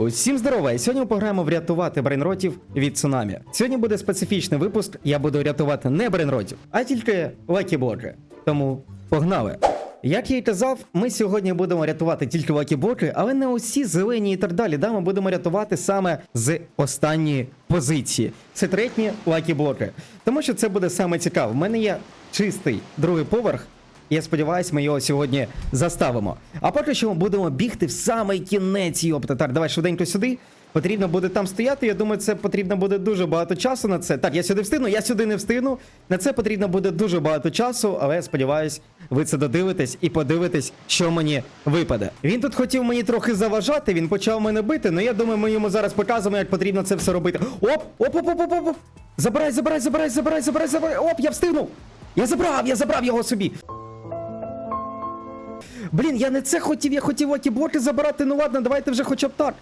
Усім здорово! І Сьогодні ми пограємо врятувати брейнротів від цунамі. Сьогодні буде специфічний випуск. Я буду рятувати не брейнротів, а тільки лакіблоки. Тому погнали! Як я й казав, ми сьогодні будемо рятувати тільки лакіблоки, але не усі зелені і так далі. Да, ми будемо рятувати саме з останньої позиції. Це третні лакіблоки. Тому що це буде саме цікаво. У мене є чистий другий поверх. Я сподіваюся, ми його сьогодні заставимо. А поки що ми будемо бігти в самий кінець йопта. Так, давай швиденько сюди. Потрібно буде там стояти. Я думаю, це потрібно буде дуже багато часу на це. Так, я сюди встигну, я сюди не встигну. На це потрібно буде дуже багато часу, але я сподіваюсь, ви це додивитесь і подивитесь, що мені випаде. Він тут хотів мені трохи заважати, він почав мене бити, але я думаю, ми йому зараз показуємо, як потрібно це все робити. Оп, оп, оп, оп, оп, оп. Забирай, забирай, забирай, забирай, забирай, забирай. Оп, я встигнув. Я забрав, я забрав його собі. Блін, я не це хотів, я хотів лакіблоки забирати. Ну ладно, давайте вже хоча б так.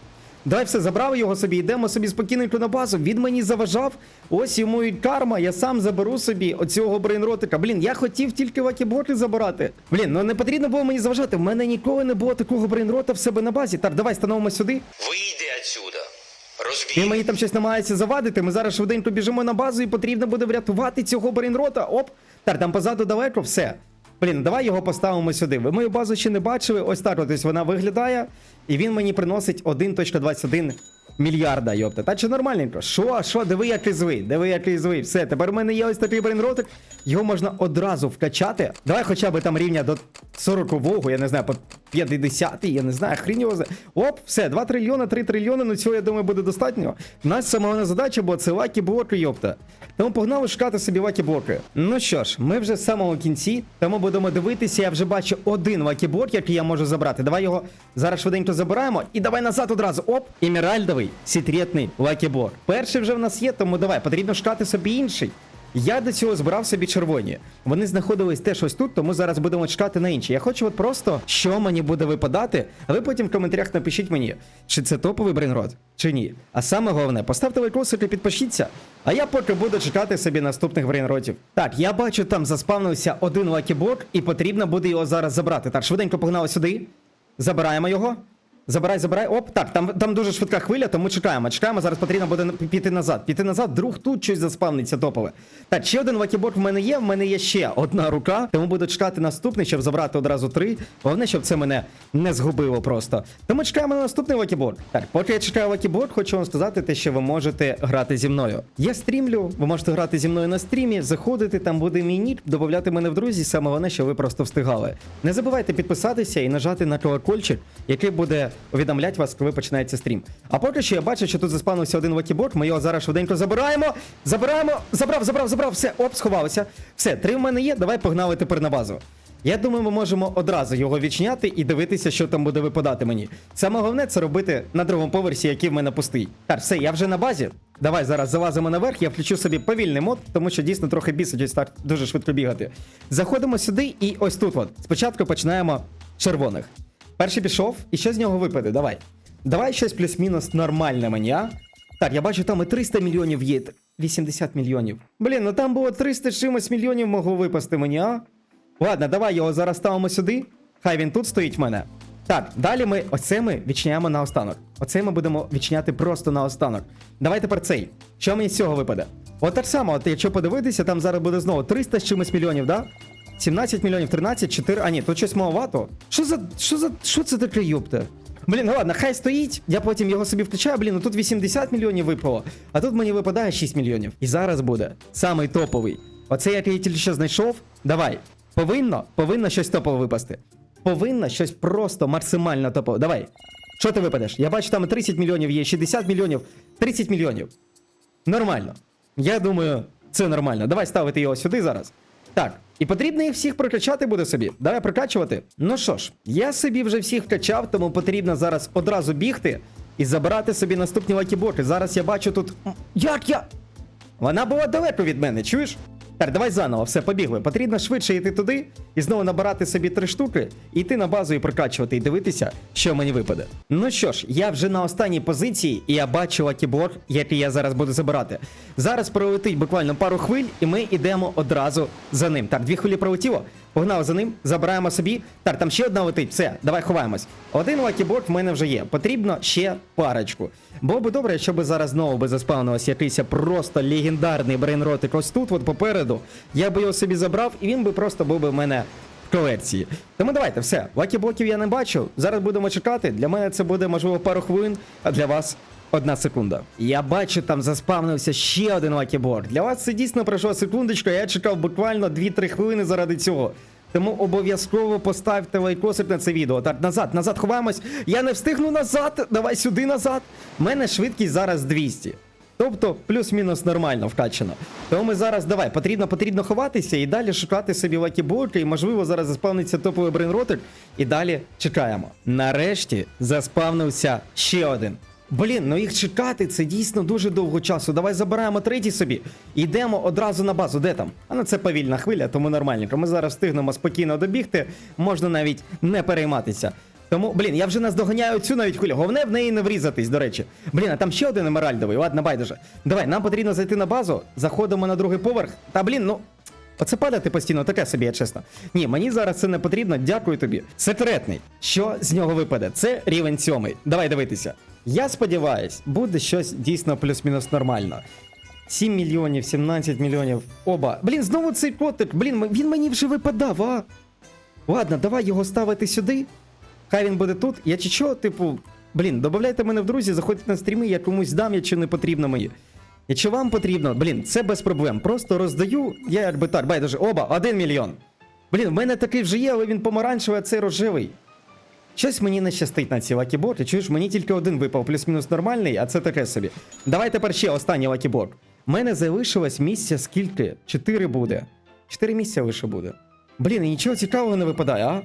Давай все, забрав його собі, йдемо собі спокійненько на базу. Він мені заважав. Ось йому і карма. Я сам заберу собі оцього брейнротика. Блін, я хотів тільки лакіблоки забирати. Блін, ну не потрібно було мені заважати. В мене ніколи не було такого брейнрота в себе на базі. Так, давай становимо сюди. Вийди отсюда. Він мені там щось намагається завадити. Ми зараз швиденько біжимо на базу і потрібно буде врятувати цього брейнрота. Оп. Так, там позаду далеко, все. Блін, давай його поставимо сюди. Ви мою базу ще не бачили. Ось так ось вона виглядає. І він мені приносить 1.21 мільярда, йопта. Та чи нормальненько? Що, що, диви, який звий, диви, який звий. Все, тепер в мене є ось такий брейнротик. Його можна одразу вкачати. Давай хоча б там рівня до 40-го, я не знаю, по 50 я не знаю, хрінь його. зна- Оп, все, 2 трильйона, 3 трильйони, ну цього, я думаю, буде достатньо. У нас саме задача, бо це лакі блоки, йопта. Тому погнали шукати собі лакі блоки. Ну що ж, ми вже в самому кінці, тому будемо дивитися. Я вже бачу один лакі блок, який я можу забрати. Давай його зараз швиденько забираємо. І давай назад одразу. Оп, емеральдовий секретний лакі блок. Перший вже в нас є, тому давай, потрібно шукати собі інший. Я до цього збирав собі червоні. Вони знаходились теж ось тут, тому зараз будемо чекати на інші. Я хочу от просто, що мені буде випадати, а ви потім в коментарях напишіть мені, чи це топовий брейнрод, чи ні. А саме головне, поставте лайкосик і підпишіться. А я поки буду чекати собі наступних брейнротів. Так, я бачу, там заспавнився один лакіблок, і потрібно буде його зараз забрати. Так, швиденько погнали сюди. Забираємо його. Забирай, забирай. Оп, так, там, там дуже швидка хвиля, тому чекаємо. Чекаємо, зараз потрібно буде піти назад. Піти назад, друг тут щось заспавниться топове. Так, ще один лакіборд в мене є, в мене є ще одна рука, тому буду чекати наступний, щоб забрати одразу три. Головне, щоб це мене не згубило просто. Тому чекаємо на наступний лакіборд. Так, поки я чекаю лакіборд, хочу вам сказати те, що ви можете грати зі мною. Я стрімлю, ви можете грати зі мною на стрімі, заходити, там буде мій нік, додати мене в друзі, саме головне, що ви просто встигали. Не забувайте підписатися і нажати на колокольчик, який буде увідомляти вас, коли починається стрім. А поки що я бачу, що тут заспавнився один лакіборд, ми його зараз швиденько забираємо. Забираємо, забрав, забрав, забрав, все, оп, сховалося. Все, три в мене є, давай погнали тепер на базу. Я думаю, ми можемо одразу його відчиняти і дивитися, що там буде випадати мені. Саме головне це робити на другому поверсі, який в мене пустий. Так, все, я вже на базі. Давай зараз залазимо наверх, я включу собі повільний мод, тому що дійсно трохи бісить ось так дуже швидко бігати. Заходимо сюди і ось тут от. Спочатку починаємо червоних. Перший пішов, і що з нього випаде? Давай. Давай щось плюс-мінус нормальне мені, а? Так, я бачу, там і 300 мільйонів є. 80 мільйонів. Блін, ну там було 300 з чимось мільйонів могло випасти мені, а? Ладно, давай його зараз ставимо сюди. Хай він тут стоїть в мене. Так, далі ми оце ми відчиняємо на останок. Оце ми будемо відчиняти просто на останок. Давай тепер цей. Що мені з цього випаде? От так само, от якщо подивитися, там зараз буде знову 300 з чимось мільйонів, да? 17 мільйонів, 13, 4. А ні, тут щось маловато. Що за. Що за. Що це таке, юпте? Блін, ну ладно, хай стоїть, я потім його собі включаю, блін, ну тут 80 мільйонів випало, а тут мені випадає 6 мільйонів. І зараз буде самий топовий. Оце який я тільки що знайшов. Давай. Повинно, повинно щось топове випасти. Повинно щось просто максимально топове. Давай. Що ти випадеш? Я бачу, там 30 мільйонів є, 60 мільйонів, 30 мільйонів. Нормально. Я думаю, це нормально. Давай ставити його сюди зараз. Так, і потрібно їх всіх прокачати буде собі. Давай прокачувати. Ну що ж, я собі вже всіх вкачав, тому потрібно зараз одразу бігти і забирати собі наступні лакіблоки. Зараз я бачу тут. Як я? Вона була далеко від мене, чуєш? Так, давай заново, все, побігли. Потрібно швидше йти туди і знову набирати собі три штуки, йти на базу і прокачувати, і дивитися, що мені випаде. Ну що ж, я вже на останній позиції, і я бачу лакіборг, який я зараз буду забирати. Зараз пролетить буквально пару хвиль, і ми йдемо одразу за ним. Так, дві хвилі пролетіло. Погнали за ним, забираємо собі. Так, там ще одна летить. Все, давай ховаємось. Один лакіборд в мене вже є. Потрібно ще парочку. Було би добре, якщо би зараз знову би заспавнилось якийсь просто легендарний брейнротик ось тут, от попереду. Я би його собі забрав, і він би просто був би в мене в колекції. Тому давайте, все. Лакі-блоків я не бачу. Зараз будемо чекати. Для мене це буде, можливо, пару хвилин, а для вас одна секунда. Я бачу, там заспавнився ще один лакіборд. Для вас це дійсно пройшла секундочка, я чекав буквально 2-3 хвилини заради цього. Тому обов'язково поставте лайкосик на це відео. Так, назад, назад ховаємось. Я не встигну назад. Давай сюди назад. У мене швидкість зараз 200. Тобто плюс-мінус нормально вкачано. Тому ми зараз давай, потрібно потрібно ховатися і далі шукати собі лакіблоки, і можливо зараз заспавниться топовий брейнротик. І далі чекаємо. Нарешті заспавнився ще один. Блін, ну їх чекати це дійсно дуже довго часу. Давай забираємо третій собі. Йдемо одразу на базу. Де там? А ну це повільна хвиля, тому нормальненько. Ми зараз встигнемо спокійно добігти, можна навіть не перейматися. Тому, блін, я вже наздоганяю цю навіть хвилю. Головне в неї не врізатись, до речі. Блін, а там ще один емеральдовий. Ладно, байдуже. Давай, нам потрібно зайти на базу, заходимо на другий поверх. Та блін, ну. Оце падати постійно, таке собі, я чесно. Ні, мені зараз це не потрібно, дякую тобі. Секретний. Що з нього випаде? Це рівень сьомий. Давай дивитися. Я сподіваюсь, буде щось дійсно плюс-мінус нормально. 7 мільйонів, 17 мільйонів. Оба. Блін, знову цей котик. Блін, він мені вже випадав, а. Ладно, давай його ставити сюди. Хай він буде тут. Я чи що, типу, блін, додавайте мене в друзі, заходьте на стріми, я комусь дам, якщо не потрібно мої. Якщо вам потрібно, блін, це без проблем. Просто роздаю, я якби так, байдуже, оба, один мільйон. Блін, в мене такий вже є, але він помаранчевий, а цей рожевий. Щось мені не щастить на ці лакіборди. Чуєш, мені тільки один випав, плюс-мінус нормальний, а це таке собі. Давай тепер ще останній лакіборд. У мене залишилось місця скільки? Чотири буде. Чотири місця лише буде. Блін, і нічого цікавого не випадає, а?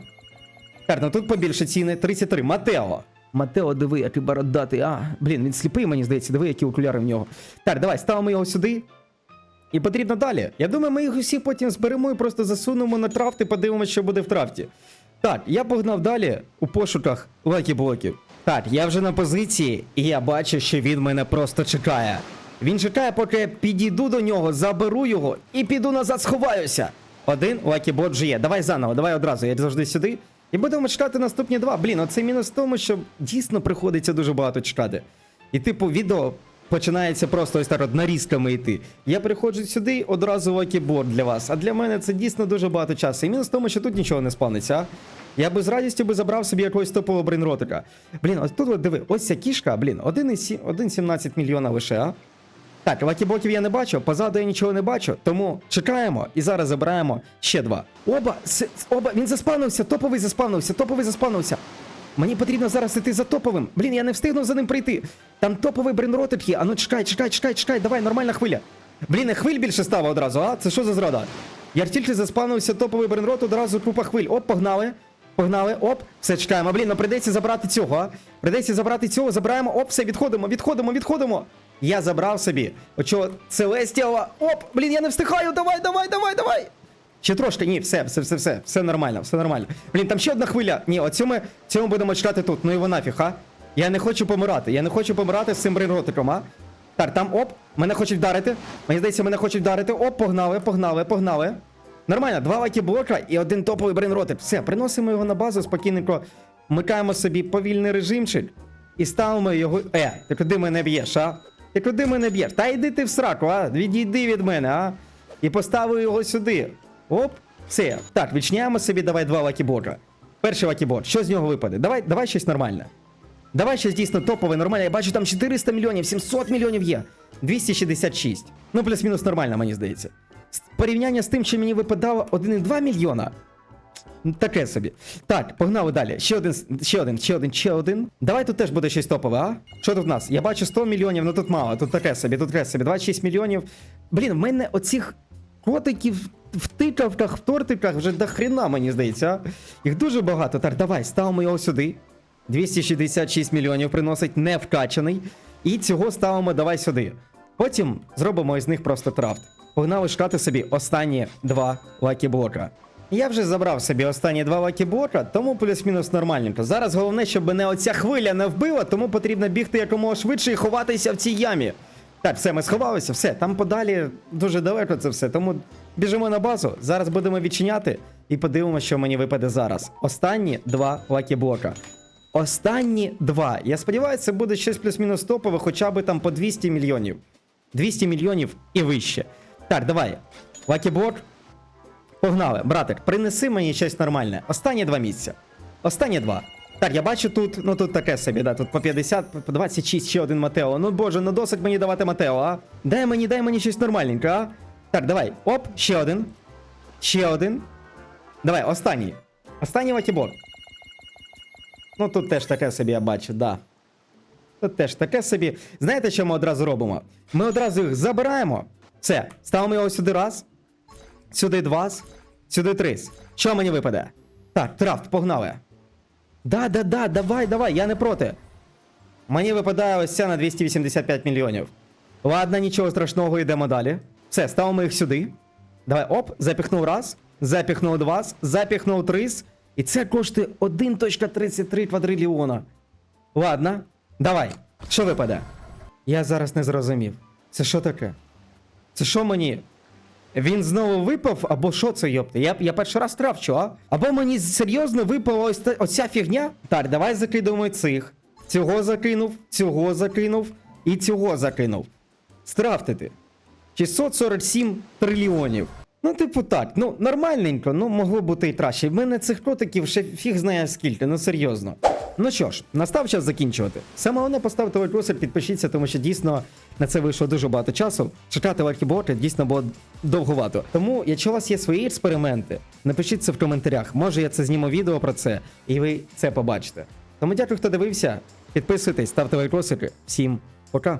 Так, ну тут побільше ціни. 33. Матео. Матео, диви, який бородатий. А, блін, він сліпий, мені здається, диви, які окуляри в нього. Так, давай, ставимо його сюди. І потрібно далі. Я думаю, ми їх усі потім зберемо і просто засунемо на трафт і подивимося, що буде в трафті. Так, я погнав далі у пошуках лакі-блоків. Так, я вже на позиції, і я бачу, що він мене просто чекає. Він чекає, поки я підійду до нього, заберу його і піду назад сховаюся. Один лакібот вже є. Давай заново, давай одразу, я завжди сюди. І будемо чекати наступні два. Блін, оце мінус в тому, що дійсно приходиться дуже багато чекати. І типу, відео починається просто ось так от нарізками йти. Я приходжу сюди, одразу лакіборд для вас. А для мене це дійсно дуже багато часу. І мінус в тому, що тут нічого не спавниться, а? Я би з радістю би забрав собі якогось топового брейнротика. Блін, ось тут от диви, ось ця кішка, блін, 1,7 1,17 мільйона лише, а? Так, лакіблоків я не бачу, позаду я нічого не бачу, тому чекаємо і зараз забираємо ще два. Оба, оба, він заспавнився, топовий заспавнився, топовий заспавнився. Мені потрібно зараз іти за топовим. Блін, я не встигну за ним прийти. Там топовий брейнротик є. Ану, чекай, чекай, чекай, чекай, давай, нормальна хвиля. Блін, і хвиль більше стало одразу, а? Це що за зрада? Я тільки заспавнився топовий брейнрот, одразу купа хвиль. Оп, погнали. Погнали, оп, все чекаємо. Блін, ну прийдеться забрати цього, а? Прийдеться забрати цього, забираємо, оп, все, відходимо, відходимо, відходимо. Я забрав собі. Очого Целестіала. Оп, блін, я не встигаю. Давай, давай, давай, давай. Ще трошки, ні, все, все, все, все, все нормально, все нормально. Блін, там ще одна хвиля. Ні, оцю ми, цьому будемо чекати тут. Ну його нафіг, а? Я не хочу помирати. Я не хочу помирати з цим брейнротиком, а? Так, там оп, мене хочуть вдарити. Мені здається, мене хочуть вдарити. Оп, погнали, погнали, погнали. Нормально, два лакі блока і один топовий брейнротик. Все, приносимо його на базу, спокійненько вмикаємо собі повільний режимчик і ставимо його. Е, ти куди мене б'єш, а? Ти куди мене б'єш? Та йди ти в сраку, а? Відійди від мене, а? І поставив його сюди. Оп, все. Так, відчиняємо собі, давай два лакіборка. Перший лакіборд, що з нього випаде? Давай, давай щось нормальне. Давай щось дійсно топове, нормальне. Я бачу, там 400 мільйонів, 700 мільйонів є. 266. Ну, плюс-мінус нормально, мені здається. Порівняння з тим, що мені випадало 1,2 мільйона. Таке собі. Так, погнали далі. Ще один, ще один, ще один, ще один. Давай тут теж буде щось топове, а? Що тут в нас? Я бачу 100 мільйонів, ну тут мало, тут таке собі, тут таке собі. 26 мільйонів. Блін, в мене оцих котиків в тикавках, в тортиках вже до хрена, мені здається. Їх дуже багато. Так, давай, ставимо його сюди. 266 мільйонів приносить не вкачаний. І цього ставимо давай сюди. Потім зробимо із них просто трафт. Погнали шукати собі останні два лакі-блока. Я вже забрав собі останні два лакі-блока, тому плюс-мінус нормальненько. Зараз головне, щоб мене оця хвиля не вбила, тому потрібно бігти якомога швидше і ховатися в цій ямі. Так, все, ми сховалися, все, там подалі дуже далеко це все. Тому біжимо на базу. Зараз будемо відчиняти і подивимося, що мені випаде зараз. Останні два лакіблока. Останні два. Я сподіваюся, це буде щось плюс-мінус топове, хоча б там по 200 мільйонів. 200 мільйонів і вище. Так, давай. Лакіблок. Погнали, братик, принеси мені щось нормальне. Останні два місця. Останні два. Так, я бачу тут, ну тут таке собі, да, тут по 50, по 26 ще один Матео. Ну боже, ну досить мені давати Матео, а? Дай мені, дай мені щось нормальненьке, а? Так, давай. Оп, ще один. Ще один. Давай, останній. Останній лакібор. Ну тут теж таке собі я бачу, да. Тут теж таке собі. Знаєте, що ми одразу робимо? Ми одразу їх забираємо. Все, ставимо його сюди раз. Сюди два, сюди три. Що мені випаде? Так, трафт, погнали. Да, да, да, давай, давай, я не проти. Мені випадає ось ця на 285 мільйонів. Ладно, нічого страшного, йдемо далі. Все, ставимо їх сюди. Давай, оп, запіхнув раз, запіхнув два, запіхнув три. І це коштує 1.33 квадрильйона. Ладно, давай. Що випаде? Я зараз не зрозумів. Це що таке? Це що мені? Він знову випав, або що це, йопте? Я, я перший раз травчу, а? Або мені серйозно випала ось та- оця фігня? Так, давай закидуємо цих. Цього закинув, цього закинув і цього закинув. Страфтити. 647 трильйонів. Ну, типу, так, ну нормальненько, ну могло бути і краще. В мене цих котиків ще фіг знає скільки, ну серйозно. Ну що ж, настав час закінчувати. Саме головне поставте лайкосик, підпишіться, тому що дійсно на це вийшло дуже багато часу. Чекати лайкіботи дійсно було довгувато. Тому, якщо у вас є свої експерименти, напишіть це в коментарях. Може я це зніму відео про це, і ви це побачите. Тому дякую, хто дивився. Підписуйтесь, ставте лайкосики. Всім пока.